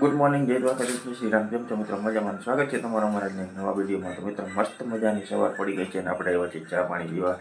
Good morning જય દ્વારકાધીશ શ્રી રામ. કેમ છો મિત્રો? મજામાં? સ્વાગત છે તમારા અમારા નવા વિડીયોમાં. તો મિત્રો, મસ્ત મજાની સવાર પડી ગઈ છે અને આપણે આવ્યા છીએ ચા પાણી પીવા.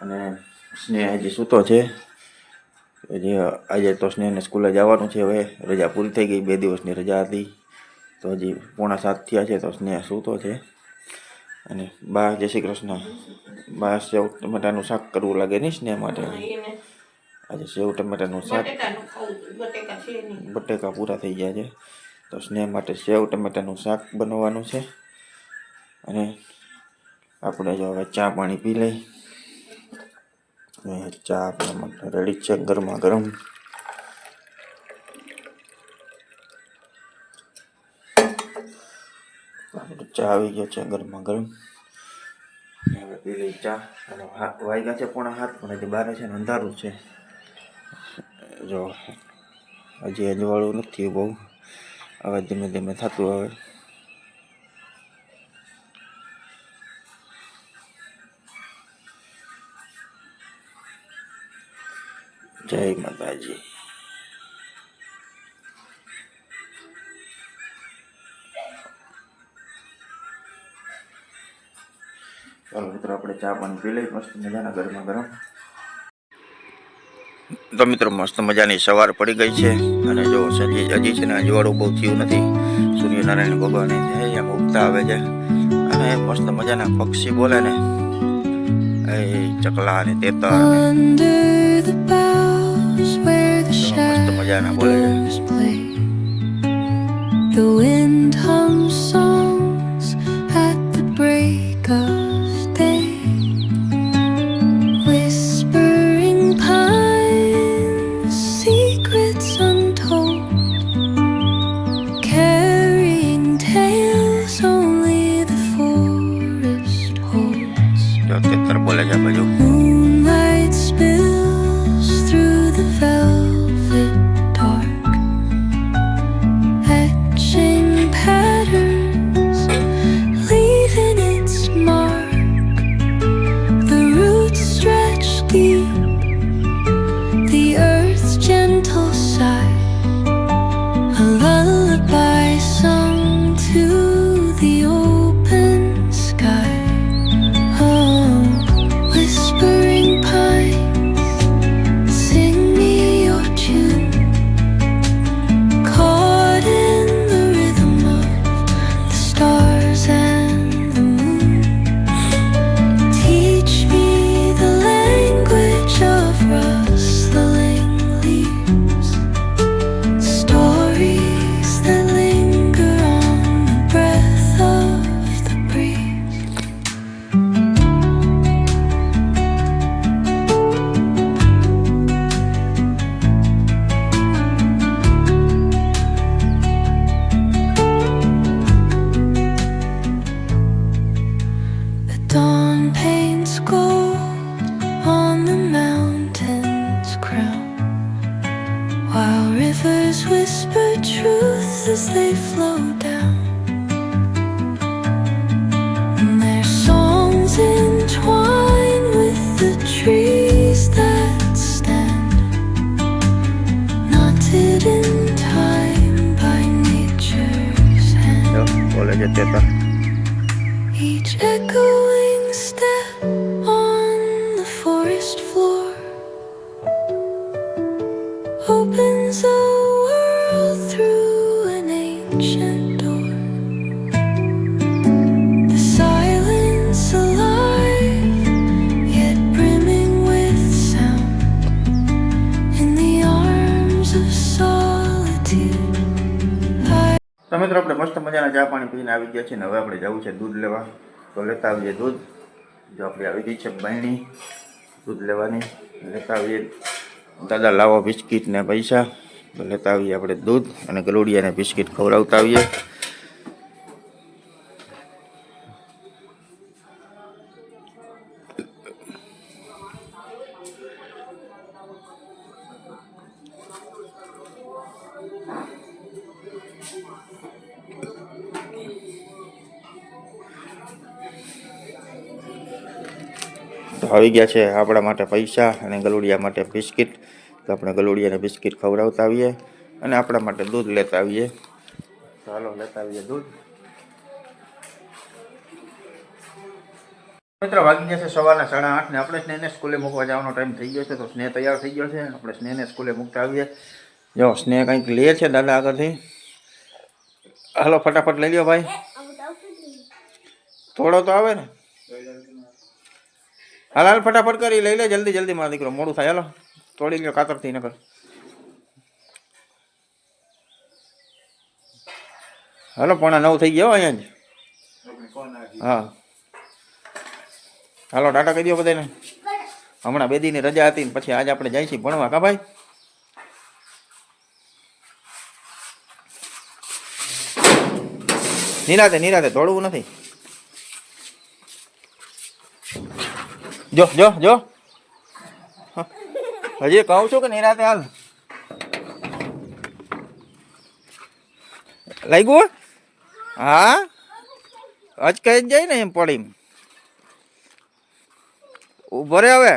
અને સ્નેહ હજી સૂતો છે. જે આજે તો સ્નેહને સ્કૂલે જવાનું છે હવે. રજા પૂરી થઈ ગઈ, બે દિવસની રજા હતી. તો હજી પોણા સાત થયા છે તો સ્નેહ સૂતો છે. અને બા, જય શ્રી કૃષ્ણ. બા સેવ ટમેટાનું શાક કરવું લાગે નહીં સ્નેહ માટે? આજે સેવ ટમેટાનું શાક. બટેકા પૂરા થઈ ગયા છે. તો સ્નેહ માટે સેવ ટમેટાનું શાક બનાવવાનું છે. અને આપણે જો હવે ચા પાણી પી લઈ. ચા આપણા માટે રેડી છે ગરમા ગરમ. ચા આવી ગયો છે ગરમા ગરમ. હવે પી લઈ ચા. અને હાથ વાગ્યા છે પોણા હાથ પણ બારે છે ને અંધારું છે. જો, હજી અજવાળું નથી બહુ. હવે ધીમે ધીમે થતું આવે. જય માતાજી. ચાલો મિત્રો, આપણે ચા પાણી પી લઈ મસ્ત મજાના ગરમા ગરમ. તો મિત્રો મસ્ત મજાની સવાર પડી ગઈ છે. અને જો સજી હજી છે ને અજવાળું બહુ થયું નથી. સૂર્યનારાયણ ભગવાન એમ ઉગતા આવે છે. અને મસ્ત મજાના પક્ષી બોલે ને. એ ચકલા ને. તેતર મસ્ત મજાના બોલે છે. the wind hums songs Each echoing step on the forest floor opens a world through an ancient. મિત્રો, આપણે મસ્ત મજાના ચા પાણી પીને આવી ગયા છીએ ને હવે આપણે જવું છે દૂધ લેવા. તો લેતા આવીએ દૂધ. જો આપણે આવી ગઈ છે બહેણી, દૂધ લેવાની. લેતા આવીએ. દાદા લાવો બિસ્કિટ ને પૈસા. તો લેતા આવીએ આપણે દૂધ અને ગલોડિયાને બિસ્કિટ ખવડાવતા આવીએ. આવી ગયા છે આપણા માટે પૈસા અને ગલુડિયા માટે બિસ્કિટ. તો આપણે ગલુડિયાને બિસ્કિટ ખવડાવતા આવીએ અને આપણા માટે દૂધ લેતા આવીએ. ચાલો, લેતા આવીએ દૂધ. મિત્રો, વાગી ગયા છે સવારના સાડા આઠ ને આપણે સ્નેહને સ્કૂલે મૂકવા જવાનો ટાઈમ થઈ ગયો છે, તો સ્નેહ તૈયાર થઈ ગયો છે. આપણે સ્નેહને સ્કૂલે મૂકતા આવીએ. જો, સ્નેહ કંઈક લે છે દાદા આગળથી. હાલો, ફટાફટ લઈ લ્યો ભાઈ. થોડો તો આવે ને. હાલ હાલ, ફટાફટ કરી, લઈ લે, જલ્દી જલ્દી મારા દીકરો. મોડું થાય, હાલો. તોડી લ્યો કાતરથી, નકર. હાલો, પોણા નવ થઈ ગયો અહીંયા જ. હા. હાલો, ટાટા કહી દો બધાને. હમણાં બે દીની રજા હતી પછી આજે આપણે છીએ ભણવા. કા ભાઈ? નિરાતે નિરાતે, દોડવું નથી. જો જો જો. હજી કહું છું કે નિરાતે હાલ. લાગ્યું હા? અચકાઈ જ જાય ને એમ પડી ઊભો રે હવે.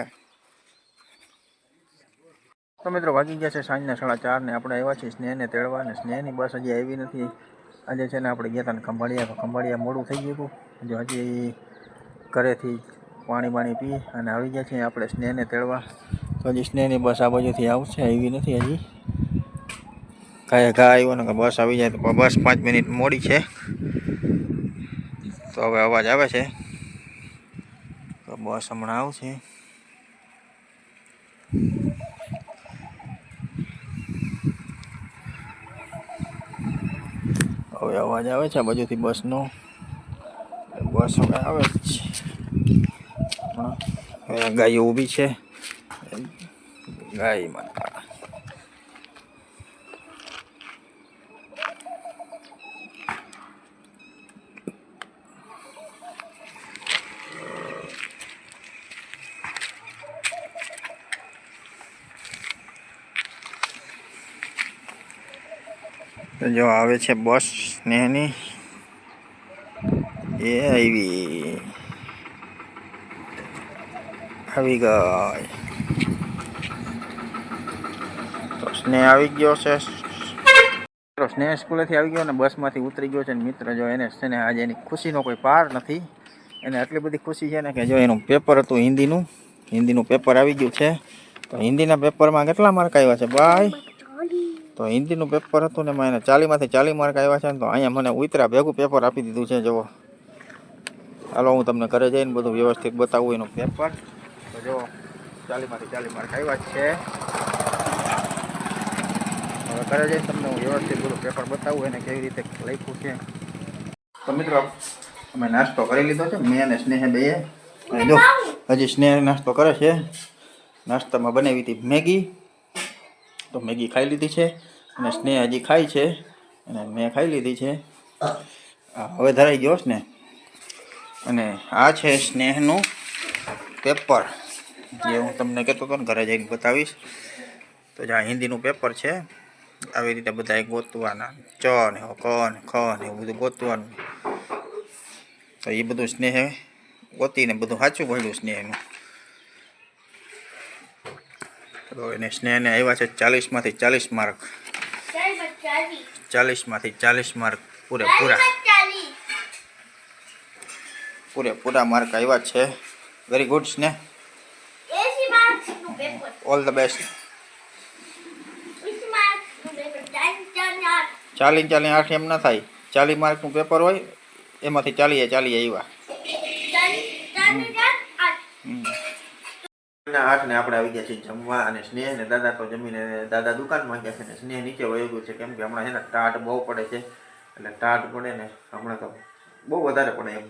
તો મિત્રો વાગી ગયા છે સાંજના સાડા ચાર ને આપણે આવ્યા છીએ સ્નેહને તેડવા ને સ્નેહની બસ હજી આવી નથી. આજે છે ને આપણે ગયા હતા ને ખંભાળિયા ખંભાળિયા મોડું થઈ ગયું હતું. જો હજી ઘરેથી પાણી બાણી પી અને આવી ગયા છીએ આપણે સ્નેહને તેડવા. તો હજી સ્નેહની બસ આ બાજુથી આવશે, આવી નથી હજી. કાંઈ ઘા આવ્યો ને બસ આવી જાય તો બસ પાંચ મિનિટ મોડી છે. તો હવે અવાજ આવે છે. તો બસ હમણાં આવશે. હવે અવાજ આવે છે આ બાજુથી બસનો. બસ હવે આવે છે. હમણાં ગાય ઊભી છે. ગાય માતા. જો આવે છે બસ સ્નેહની. એ આવી. આવી ગઈ તો સ્નેહ આવી ગયો છે. મિત્રો સ્નેહ સ્કૂલેથી આવી ગયો ને બસમાંથી ઉતરી ગયો છે ને મિત્ર જો એને ને આજે એની ખુશીનો કોઈ પાર નથી. એને આટલી બધી ખુશી છે ને કે જો એનું પેપર હતું હિન્દીનું હિન્દીનું પેપર આવી ગયું છે. તો હિન્દીના પેપરમાં કેટલા માર્ક આવ્યા છે ભાઈ? તો હિન્દીનું પેપર હતું ને એમાં એને ચાલીમાંથી ચાલી માર્ક આવ્યા છે ને તો અહીંયા મને ઉતરા ભેગું પેપર આપી દીધું છે, જુઓ. હાલો, હું તમને ઘરે જઈને બધું વ્યવસ્થિત બતાવું એનું પેપર. તો જો, ચાલીમાંથી ચાલી માર્ક આવ્યા છે. હવે ઘરે જઈને તમને હું વ્યવસ્થિત બધું પેપર બતાવું, એને કેવી રીતે લખ્યું છે. તો મિત્રો, અમે નાસ્તો કરી લીધો છે, મેં અને સ્નેહે બે. જો, હજી સ્નેહ નાસ્તો કરે છે. નાસ્તામાં બનાવી હતી મેગી. તો મેગી ખાઈ લીધી છે અને સ્નેહ હજી ખાય છે અને મેં ખાઈ લીધી છે. હવે ધરાઈ ગયો સ્નેહ. અને આ છે સ્નેહનું પેપર. જે હું તમને કહેતો હતો ને, ઘરે જઈને બતાવીશ. તો જે આ હિન્દીનું પેપર છે, આવી રીતે બધા ગોતવાના. ચ ને ક ને ખ ને એવું બધું ગોતવાનું. તો એ બધું સ્નેહે ગોતીને બધું સાચું ભણ્યું સ્નેહનું. તો એને સ્નેહને આવ્યા છે ચાલીસમાંથી ચાલીસ માર્ક. ચાલીસમાંથી ચાલીસ માર્ક પૂરેપૂરા. પૂરેપૂરા માર્ક આવ્યા છે. Very good Sneh. All the best ચાલી ચાલી આઠ એમ ના થાય. ચાલી માર્કનું પેપર હોય, એમાંથી ચાલીએ ચાલીએ આવ્યા આઠ ને આપણે આવી ગયા છીએ જમવા અને સ્નેહ ને દાદા તો જમીને દાદા દુકાનમાં ગયા છે ને સ્નેહ નીચે વહી ગયું છે કેમ કે હમણાં છે ને ટાટ બહુ પડે છે. એટલે ટાટ પડે ને હમણાં તો બહુ વધારે પડે એમ.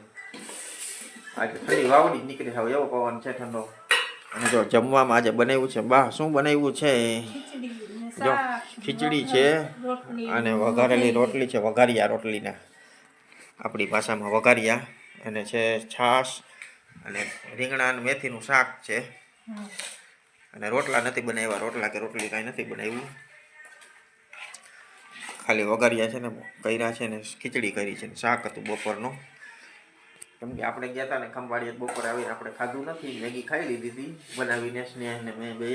આજે ઠંડી વાવડી જ નીકળી હવે એવો પવન છે ઠંડો. અને જો જમવામાં આજે બનાવ્યું છે બા શું બનાવ્યું છે? જો ખીચડી છે અને વઘારેલી રોટલી. છે વઘારિયા રોટલીના. આપણી ભાષામાં વઘારિયા. અને છે છાશ અને રીંગણા અને મેથીનું શાક છે. અને રોટલા નથી બનાવ્યા રોટલા કે રોટલી કાંઈ નથી બનાવ્યું. ખાલી વઘારિયા છે ને કર્યા છે ને ખીચડી કરી છે ને શાક હતું બપોરનું. કેમ કે આપણે ગયા હતા ને ખંભાળીએ બપોરે આવીને આપણે ખાધું નથી મેગી ખાઈ લીધી હતી બનાવીને સ્નેહ ને મેં બે.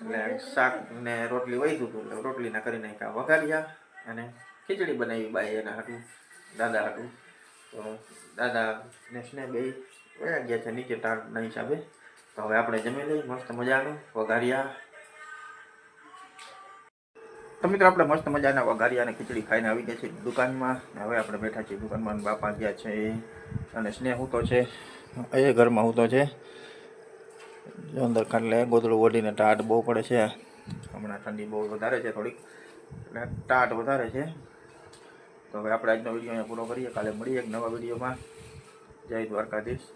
એટલે શાક ને રોટલી વહી હતું એટલે રોટલીના કરી નાખ્યા વઘાડ્યા અને ખીચડી બનાવી બાઈ એના હાટું દાદા હાટું. તો દાદા ને સ્નેહ બે વયા ગયા છે નીચે ટાળના હિસાબે. તો હવે આપણે જમી લઈએ મસ્ત મજાનું વઘારિયા. તો મિત્રો આપણે મસ્ત મજાના વઘારિયા અને ખીચડી ખાઈને આવી ગયા છીએ દુકાનમાં. હવે આપણે બેઠા છીએ દુકાનમાં બાપા ગયા છે. અને સ્નેહ હું તો છે. એ ઘરમાં હું તો છે અંદર ખાટલે ગોદડું ઓઢીને ટાટ બહુ પડે છે. હમણાં ઠંડી બહુ વધારે છે થોડીક. એટલે ટાટ વધારે છે. તો હવે આપણે આજનો વીડિયો અહીંયા પૂરો કરીએ. કાલે મળીએ એક નવા વિડીયોમાં. જય દ્વારકાધીશ.